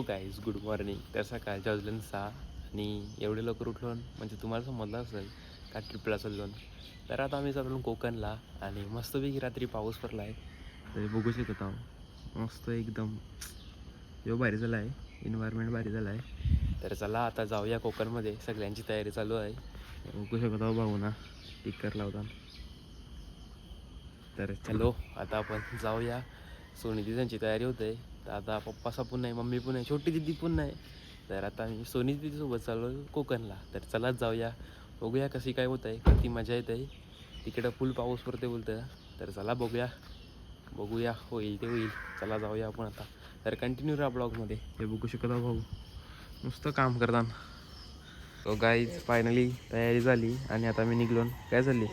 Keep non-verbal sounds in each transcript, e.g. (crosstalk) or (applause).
Hello guys good morning तर सकाळच्या वाजले सहा आणि एवढे लवकर उठलो म्हणजे तुम्हाला समजलं असेल का ट्रिपला चाललो तर आता आम्ही चाललो कोकणला आणि मस्तपैकी रात्री पाऊस पडला आहे तर बघू शकत आहो. मस्त एकदम. जो भारी झाला आहे इन्व्हायरमेंट भारी झाला आहे तर चला आता जाऊया कोकणमध्ये. सगळ्यांची तयारी चालू आहे. बघू शकत आहो भाऊ ना टिक्कर लावता तर चलो आता आपण जाऊया. सोनी दिदींची तयारी होते. तर आता पप्पा पण नाही मम्मी पण नाही छोटी दिदी पण नाही. तर आता मी सोनी दिदीसोबत चाललो कोकणला. तर चलाच जाऊया बघूया कशी काय होत आहे किती मजा येत. आहे तिकडं फुल पाऊस पडते बोलतं तर चला बघूया बघूया होईल ते होईल. चला जाऊया आपण आता. तर कंटिन्यू राहा ब्लॉगमध्ये हे बघू शकत भाऊ. नुसतं काम करताना. तो गाईज फायनली तयारी झाली आणि आता मी निघलो. काय झाली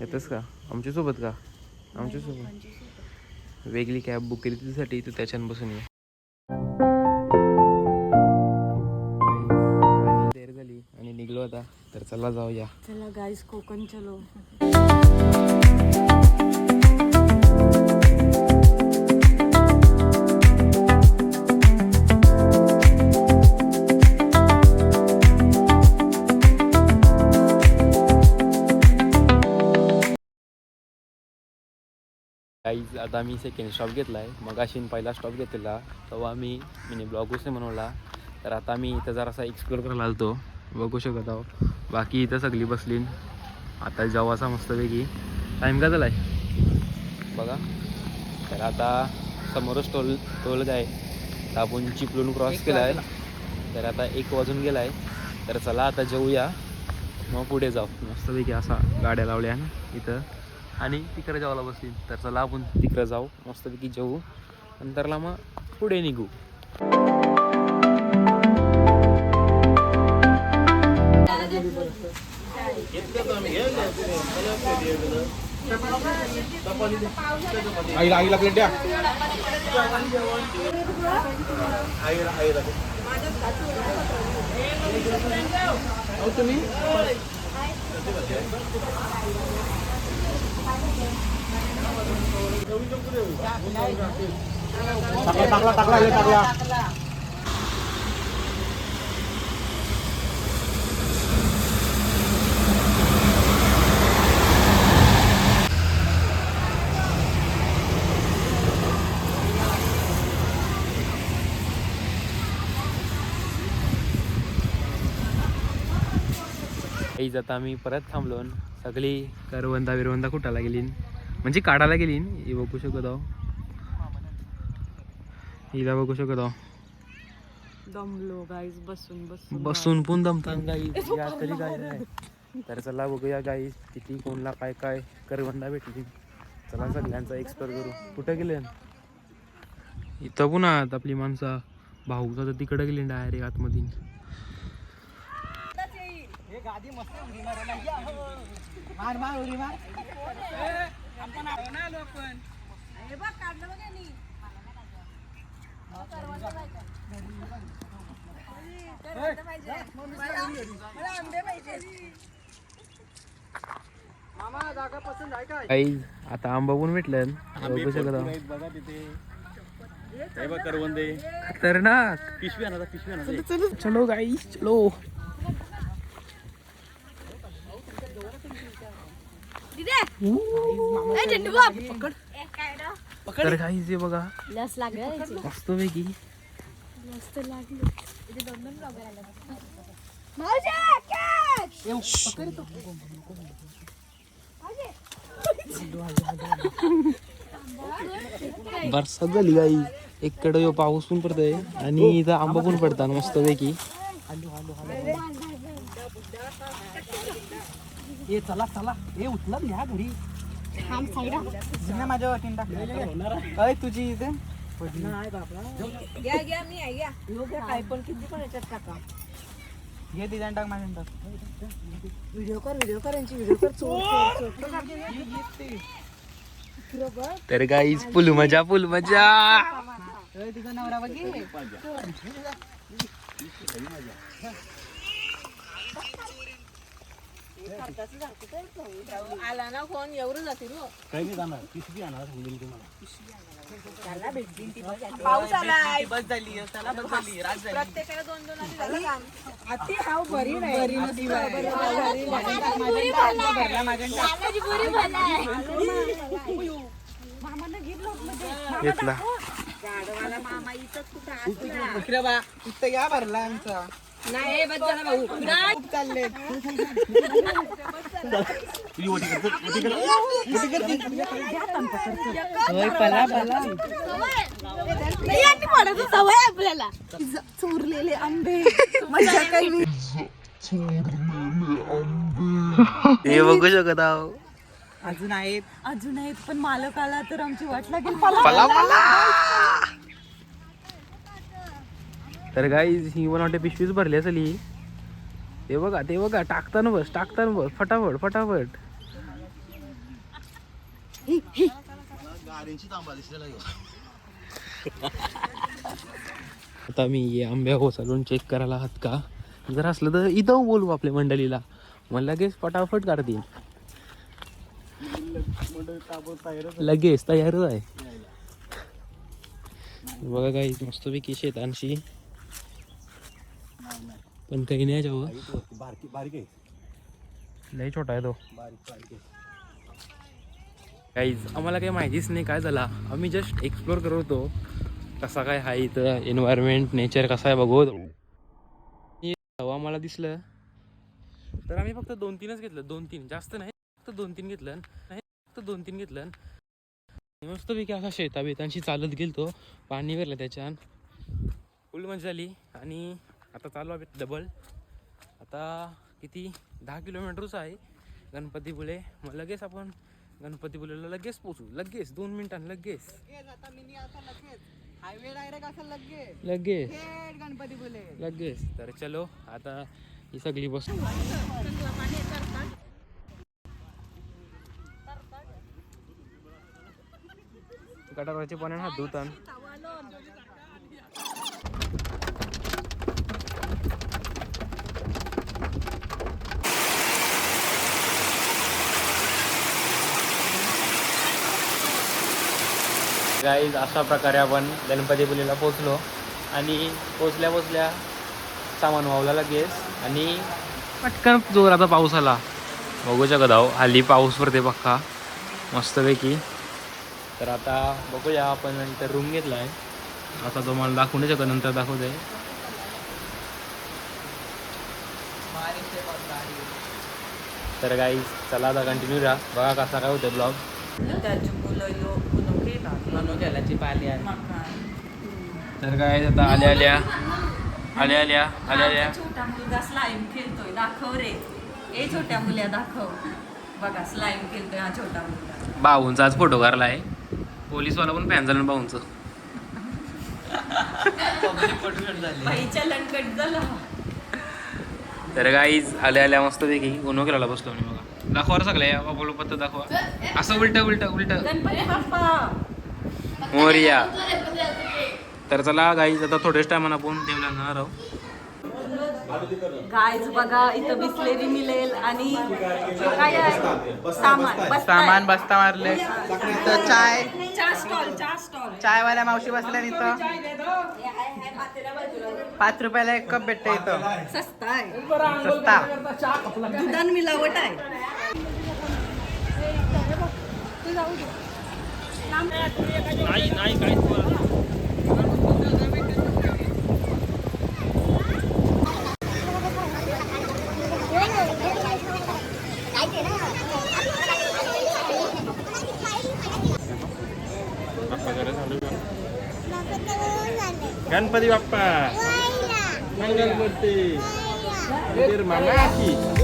येतच का? आमच्यासोबत का? आमच्यासोबत. वेगळी कॅब बुक केली तिच्यासाठी तर त्याच्यानं बसून ये. देर झाली आणि निघलो आता. तर चला जाऊया. चला गाईस कोकण चलो. काहीच आता मी सेकंड स्टॉप घेतला आहे मग अशी पहिला स्टॉप घेतलेला. तेव्हा मी मी ब्लॉगच नाही बनवला तर आता मी इथं जरासा एक्सप्लोर करायला आलतो. बघू शकत आहो बाकी इथं सगळी बसली आता जाऊ असा मस्तपैकी टाईम का झाला आहे बघा. तर आता समोरच टोल टोल तर आपण चिपलून क्रॉस केला आहे तर आता एक वाजून गेला आहे तर चला आता जेऊया. मग पुढे जाऊ. मस्तपैकी असा गाड्या लावल्या ना इथं. आणि तिकडे जायला बसली तर चला आपण तिकडे जाऊ. मस्तपैकी जेवू. नंतरला मग पुढे निघू. आईला आईला प्लेट द्या. अहो तुम्ही? टाकला टाकला टाकला. काही जाता आम्ही परत थांबलो सगळी करवंदा बिरवंदा कुठाला गेली म्हणजे काढायला गेली ही बघू शकत आहो. हिला बघू शकत आहो. दमलो बसून बसून. बसून पण दमतात गाई या तरी काय नाही तर चला बघूया गाई किती कोणला काय काय करवंदा भेटली. चला सगळ्यांचा एक्सप्लोर करू. कुठं गेले? इथं पुन्हा आपली माणसं. भाऊ तर तिकडे गेली डायरेक्ट आतमध्ये मार मार उडी मार. काही आता आंबा पण भेटलं बघू शकत. बघा तिथे. हे बघ करवंदे. खतरनाक. पिशवी आणा पिशवी आणा. चलो चलो चलो गाई चलो. तर काही जे बघा लस लागेल मस्त पैकी मस्त बरसात झाली गाई एककडे ह्यो पाऊस पण पडतोय आणि इथं आंबा पण पडतात मस्त पैकी. ए चला चला. ए उचलत घ्या घरी. माझ्या वाटेन काय तुझी इथे. काय पण किती पण याच्यात टाका. घे डिझाईन टाक माझ्या टाक व्हिडिओ कर व्हिडिओ कर यांची व्हिडिओ कर चोर चोर चोर. तर गाईच फुल मजा फुल मजा तुझा नवरा बघी. आला ना फोन एवढं जातील हो. काही नाही जाणार. पिशवी आणणार सांगेल तुम्हाला. पाऊस आलाय बस झाली त्याला बस झाली रात झाली. प्रत्येकाला दोन दोन आधी झालं काम. घेतला. इकडे बा इथं या भरला आमचा. नाही बस झाला भाऊ. नाही. खूप चालले. तुझी ओटी कर, ओटी कर. नाही, यांनी म्हणायचं सवय आपल्याला. चोरलेले आंबे. मजा काही हे बघू शकत आहो. अजून आहेत. अजून आहेत पण मालक आला तर आमची वाट लागेल. तर गाईज ही पण वाटते पिशवीच भरली असेल ही. ते बघा ते बघा टाकताना बस टाकताना बस फटाफट फटाफट. (laughs) आता मी आंब्या चालून चेक करायला आहात का? जर असलं तर इथं बोलू आपल्या मंडळीला. मग लगेच फटाफट काढतील. लगेच तयारच आहे. बघा काही मस्तपैकी शेतांशी पण काही नाही वरती बारकी बारीक आहे. लई छोटा आहे तो. बारीक बारीक आहे. काहीच आम्हाला काही माहितीच नाही काय झाला. आम्ही जस्ट एक्सप्लोर करत होतो. कसा काय आहे इथं एन्व्हायरमेंट नेचर कसं आहे बघू. आम्हाला दिसलं. तर आम्ही फक्त दोन तीनच घेतलं. दोन तीन जास्त नाही. फक्त दोन तीन घेतलं. नाही फक्त दोन तीन घेतलं मस्तपैकी असा शेता बेतांशी चालत गेलतो. पाणी भरलं त्याच्यान फुल मजा झाली आणि आता चालू आहे डबल आता किती? दहा किलोमीटरच आहे. गणपतीपुळे मग लगेच आपण गणपतीपुळेला लगेच पोचू. लगेच दोन मिनिटांनी लगेच. लगेच हायवे डायरेक्ट असं लगेच. लगेच. तर चलो आता ही सगळी बस. गटाराचे पाण्याने हात धुतान. गाईज अशा प्रकारे आपण गणपतीपुलीला पोचलो. आणि पोचल्या पोचल्या सामान वावला लगेच. आणि पटकन जोराचा पाऊस आला. बघू शकत आहो हल्ली पाऊस पडते पक्का. मस्तपैकी. तर आता बघूया आपण नंतर रूम घेतला आहे आता तुम्हाला दाखवू नाही शकत नंतर दाखवते तर गाईज चला आता कंटिन्यू राहा बघा कसा काय होतं ब्लॉग पाली आहे तर काय आता आल्या आल्या. आल्या आल्या. आल्या आल्या. छोटा मुलगा स्लाईम खेळतोय. दाखव रे. ए छोट्या मुल्या दाखव. बघा स्लाईम खेळतोय हा छोटा मुलगा. भाऊंचा आज फोटो काढला आहे पोलीसवाला पण फॅन झाला भाऊंचं. बाईच्या झाला. तर गाईज आल्या आल्या मस्त देखी उन्हो केला बसलो मी बघा. दाखवा सगळ्या. बाबूला पत्त दाखवा. असं उलट उलट उलट. गणपती बाप्पा. मोरिया. तर चला गाईज आता थोड्याच टायमानं आपण देवला जाणार आहोत. गायज बघा इथं बिस्लेरी मिळेल आणि काय आहे? सामान. बस्ता सामान बस्ता मारले. इथं चाय. चहा स्टॉल चहा स्टॉल चायवाल्या मावशी बसल्या इथं. पाच रुपयाला एक कप भेटते इथं. सस्ता आहे सस्ता. दुधान मिलावट आहे. नाही नाही काय गणपती बाप्पा मंगलमूर्ती मामाची चला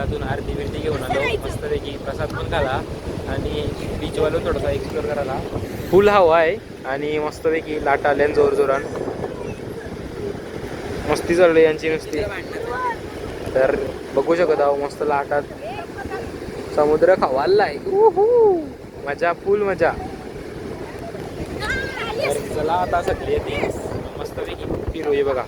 मंदिरातून आरती बिरती घेऊन आलो. मस्तपैकी प्रसाद पण खाला आणि बीचवालो थोडासा एक्सप्लोर करायला. फुल हवा आहे आणि मस्तपैकी लाटा आल्या जोर जोरान. मस्ती चालली यांची नुसती. तर बघू शकत आहो मस्त लाटात. समुद्र खवाललाय. मजा फुल मजा. तर चला आता सगळी येते मस्तपैकी फिरूया बघा.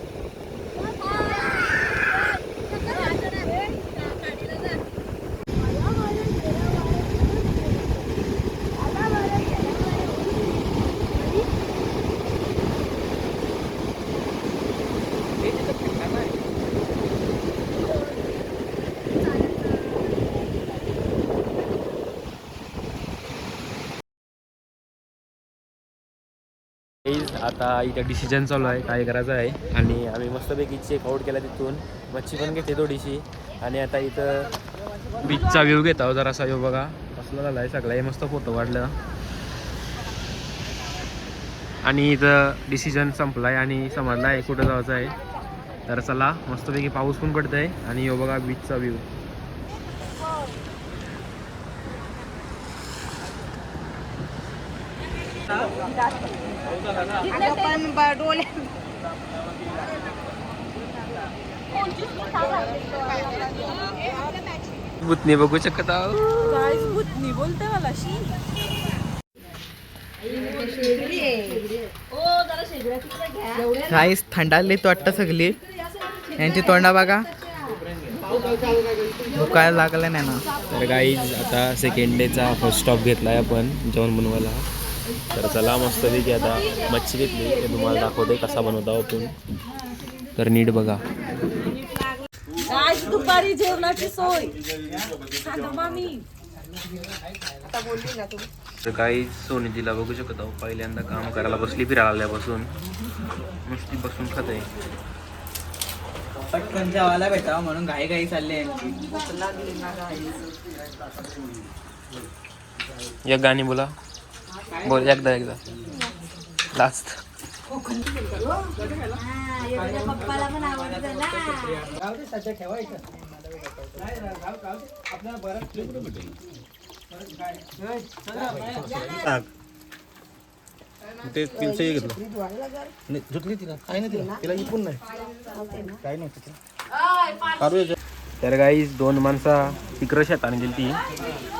आता इथं डिसिजन चालू आहे काय करायचं आहे. आणि आम्ही मस्तपैकी चेकआउट केला तिथून. मच्छी पण घेते थोडीशी. आणि आता इथं बीचचा व्ह्यू घेत आहोत जरासा. व्ह्यू बघा कसला झाला आहे सगळा. हे मस्त फोटो काढला आणि इथं डिसिजन संपला आहे आणि समजला आहे कुठं जायचं आहे तर चला मस्तपैकी पाऊस पण पडत आहे आणि यो बघा बीचचा व्ह्यू बुतनी बघू शकत आहोत बोलते मला काहीच थंडाली वाटतं सगळी. यांची तोंडा बघा. दुखायला लागलं नाही ना तर गाईज आता सेकंड डेचा फर्स्ट स्टॉप घेतला आहे आपण जेवण बनवायला. तर चला मस्तपैकी आता मच्छी घेतली. ते तुम्हाला दाखवते कसा बनवता आपण. तर नीट बघा. आज दुपारी जेवणाची सोय. तर काही सोनीजीला बघू शकत आहो पहिल्यांदा काम करायला बसली फिरायला आल्यापासून. नुसती बसून खात आहे. पटकन जेवायला भेटावं म्हणून घाई घाई चालली यांची एक गाणी बोला. बोल एकदा एकदा. लास्ट ते घेतलं. नाही धुतली तिला. काय नाही तिला. तिला इकून नाही. काय नाही तिला. काढू तर काही दोन माणसा तिकडं शेताने गेली ती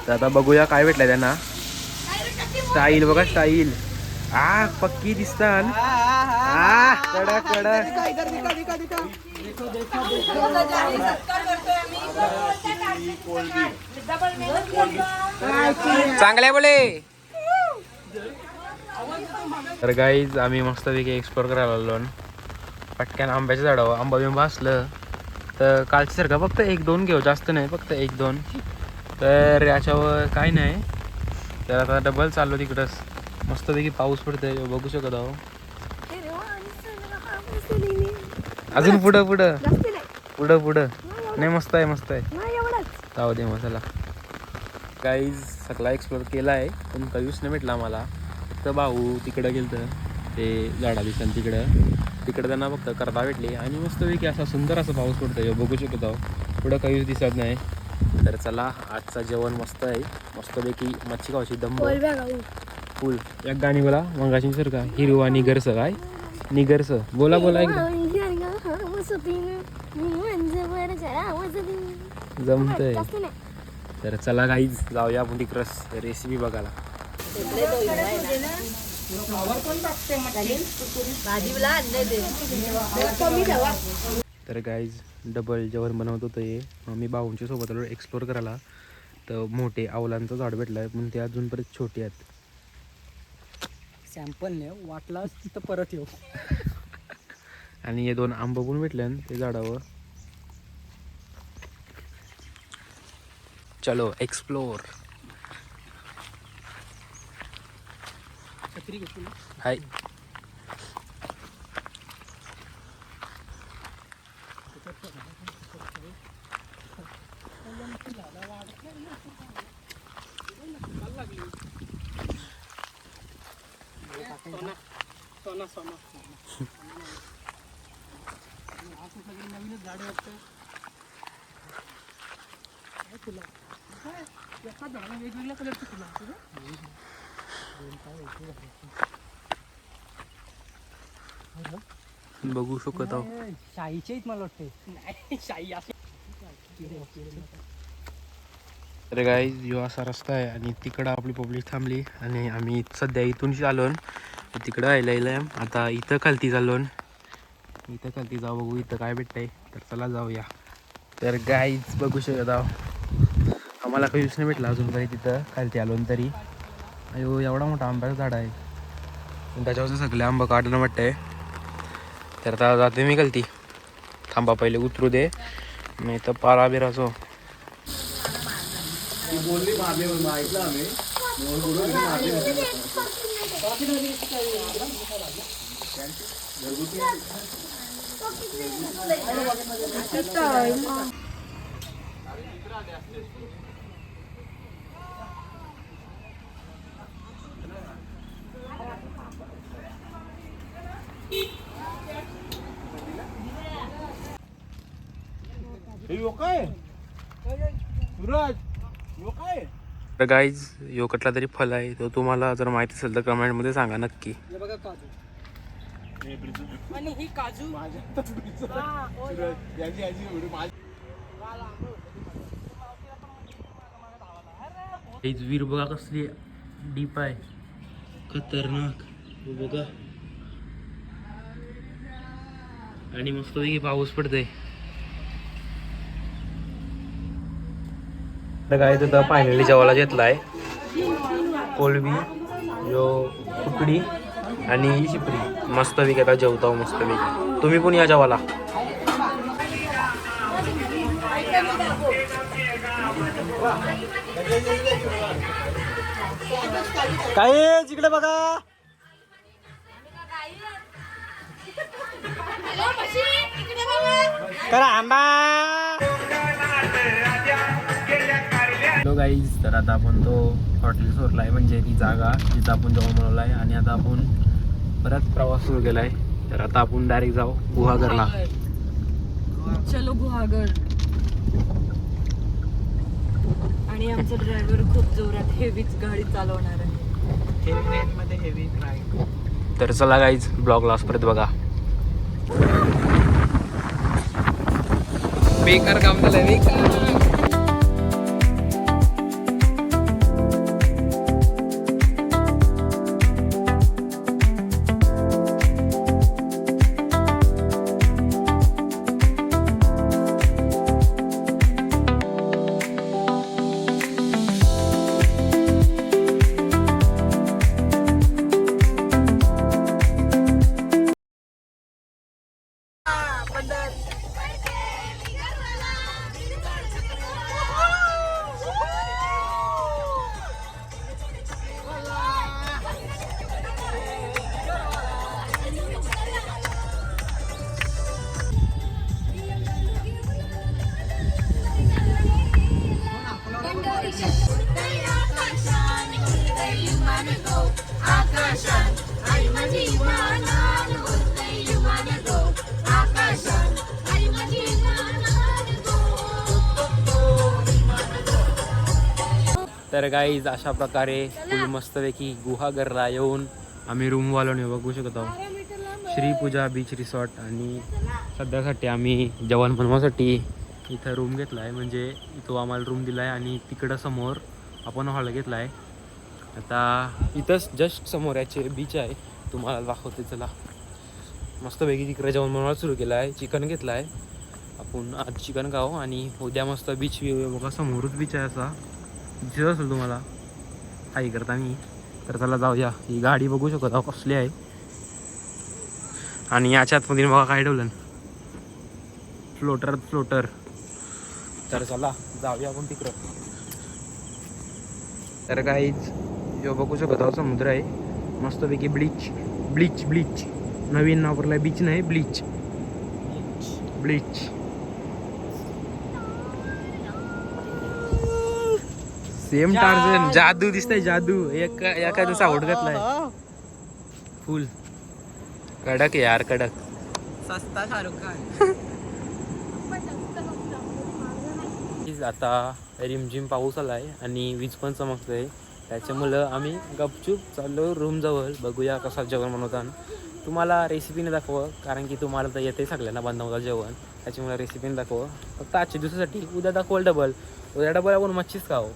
तर आता बघूया काय भेटलं त्यांना. स्टाईल बघा स्टाईल. आ पक्की दिसतात आ कडक चांगल्या बोले. तर गाईज आम्ही मस्तपैकी एक्सप्लोर करायला आलो पटक्यान आंब्याच्या झाडावर आंबा बिंबा असलं तर कालच्या सारखं फक्त एक दोन घेऊ जास्त नाही फक्त एक दोन. तर याच्यावर काय नाही. तर आता डबल चाललो तिकडंच. मस्तपैकी पाऊस पडतोय बघू शकत आहो. अजून पुढं पुढं. पुढं पुढं. नाही मस्त आहे मस्त आहे. जाऊ दे मसाला. काहीच सगळा एक्सप्लोर केला आहे पण काहीच नाही भेटला मला फक्त भाऊ तिकडं गेलं ते झाडा दिसन तिकडं. तिकडं त्यांना फक्त करता भेटली. आणि मस्तपैकी असा सुंदर असा पाऊस पडतोय बघू शकत आहो. पुढं काहीच दिसत नाही. तर चला आजचं जेवण मस्त आहे. मस्तपैकी मच्छी खावायची दम फुल एक गाणी बोला मंगाशी सर का? हिरो आणि निगरस काय? निगरस. बोला बोला एकदा. जमतंय. तर चला काहीच जाऊया आपण तिकडं रेसिपी बघायला. तर गाईज डबल जेवण बनवत होतं हे. मी भाऊंच्या सोबत आलो एक्सप्लोर करायला. तर मोठे आवलांचं झाड भेटलं आहे पण ते अजूनपर्यंत छोटे आहेत. सॅम्पल ने वाटला तर परत येऊ. (laughs) आणि हे दोन आंबं पण भेटले ते झाडावर. चलो एक्सप्लोर हाय. बघू शकत आहो शाहीचे मला वाटते. अरे शाही गाईज जो असा रस्ता आहे आणि तिकडं आपली पब्लिक थांबली आणि आम्ही सध्या इथून आलो तिकडं आयला आता इथं खालती चाललो इथं खालती जाऊ बघू इथं काय भेटतंय. तर चला जाऊया. तर गाईज बघू शकत आहो आम्हाला काही नाही भेटला अजून तरी तिथं. खालती आलो तरी. अयो एवढा मोठा आंब्याचं झाड आहे. आणि त्याच्यावरचं सगळे आंबा काढणं वाटतंय. तर आता जाते मी खालती. थांबा पहिले उतरू दे. नाही तर पारा बिराचो. काय सूरज यो काय तर गाईज यो कटला तरी फल आहे तो तुम्हाला जर माहिती असेल तर कमेंटमध्ये सांगा नक्की. आणि ही काजू. याची याची माझी. हीच वीर बघा कसली डीप आहे. खतरनाक. हे बघा. आणि मस्त पाऊस पडतोय. काय तर फायनली जेवायला घेतलाय. कोलबी यो कुकडी आणि शिपरी. मस्त पैकी आता जेवतो मस्त पैकी तुम्ही पण या जेवायला. काय जिकडे बघा. करा आंबा. हॅलो गाईज तर आता आपण तो हॉटेल सोडला आहे म्हणजे ती जागा जिथं आपण जेवण बनवलं आहे आणि आता आपण परत प्रवास सुरू केला आहे तर आता आपण डायरेक्ट जाऊ गुहागरला. चलो गुहागर. आणि आमचा ड्रायव्हर खूप जोरात हेवीच गाडी चालवणार आहे. हेवी मध्ये हेवी फ्राय तर चला गाईज ब्लॉग लास्ट परत बघा. बेकार काम झालंय बेकार. तर गाईज अशा प्रकारे फुल मस्तपैकी गुहागरला येऊन आम्ही रूम वालवणे बघू शकत आहोत. श्री पूजा बीच रिसॉर्ट आणि सध्यासाठी आम्ही जेवण बनवासाठी इथं रूम घेतला आहे म्हणजे इथं आम्हाला रूम दिला आहे आणि तिकडं समोर आपण हॉल घेतला आहे आता इथंच जस्ट समोर याचे बीच आहे. तुम्हाला दाखवते चला. मस्तपैकी तिकडे जेवण बनवायला सुरू केलं आहे चिकन घेतलं आहे आपण आज चिकन खाऊ आणि उद्या मस्त बीच व्ह्यू बघा समोरच बीच आहे असा. दिसत असेल तुम्हाला. करता मी. तर चला जाऊया. ही गाडी बघू शकत आहो कसली आहे. आणि याच्या आतमध्ये बघा काय ठेवलं फ्लोटर फ्लोटर तर चला जाऊया आपण तिकडं. तर काहीच जो बघू शकत आहोत समुद्र आहे. मस्तपैकी ब्लीच ब्लीच ब्लीच नवीन नाव पडलं बीच नाही ब्लीच ब्लीच सेम टार्झन जादू. दिसतंय जादू. एक एखादं सावड घातलाय. फुल कडक यार कडक. सस्ता शाहरुख खान. आता रिमझिम पाऊस आला आहे आणि वीज पण चमकतं आहे त्याच्यामुळं आम्ही गपचूप चाललो रूम जवळ. बघूया कसा जेवण बनवतात तुम्हाला रेसिपीने दाखवं कारण की तुम्हाला तर येते सगळ्यांना बनवता जेवण. त्याच्यामुळे रेसिपीने दाखवं फक्त आजच्या दिवसासाठी उद्या दाखवल डबल उद्या डबल आपण मच्छीच खाऊ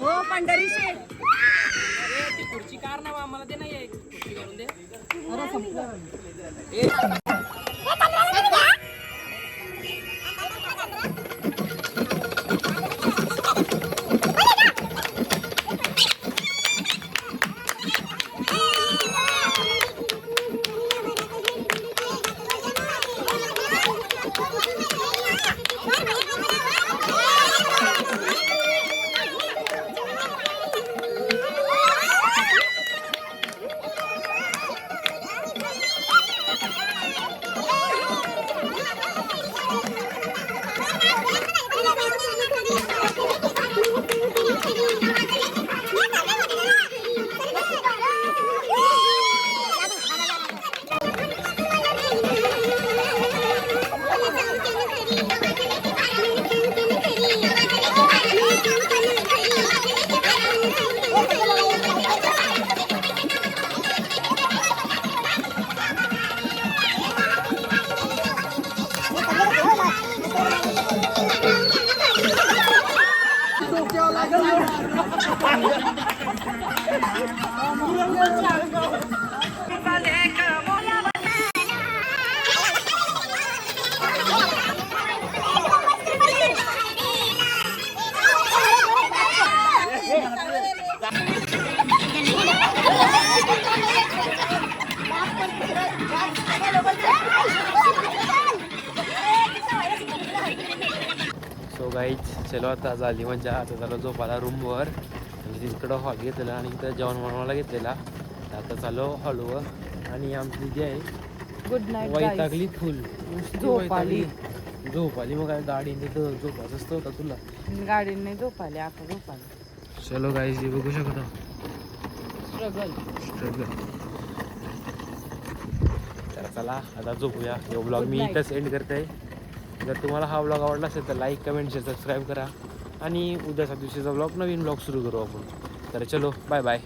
हो 알아서 예. गाईच चलो आता झाली मजा आता झालं झोपाला रूमवर आणि तिकडं हॉल घेतलेला आणि इथं जेवण बनवायला घेतलेला. आता चालू हॉलवर आणि आमची जी आहे गुड वैतागली फुल नुसती झोप आली. वैतागली. झोप आली मग काय? गाडी तिथं झोपायचं असतं होता तुला. गाडीने झोपाले आता झोपाले चलो गाईज हे बघू शकता. स्ट्रगल स्ट्रगल तर चला आता झोपूया. हे ब्लॉग मी. इथंच एंड करते जर तुम्हाला हा ब्लॉग आवडला असेल तर लाईक कमेंट शेअर सबस्क्राईब करा. आणि उद्याच्या दिवशीचा ब्लॉग नवीन ब्लॉग सुरू करू आपण. तर चलो बाय बाय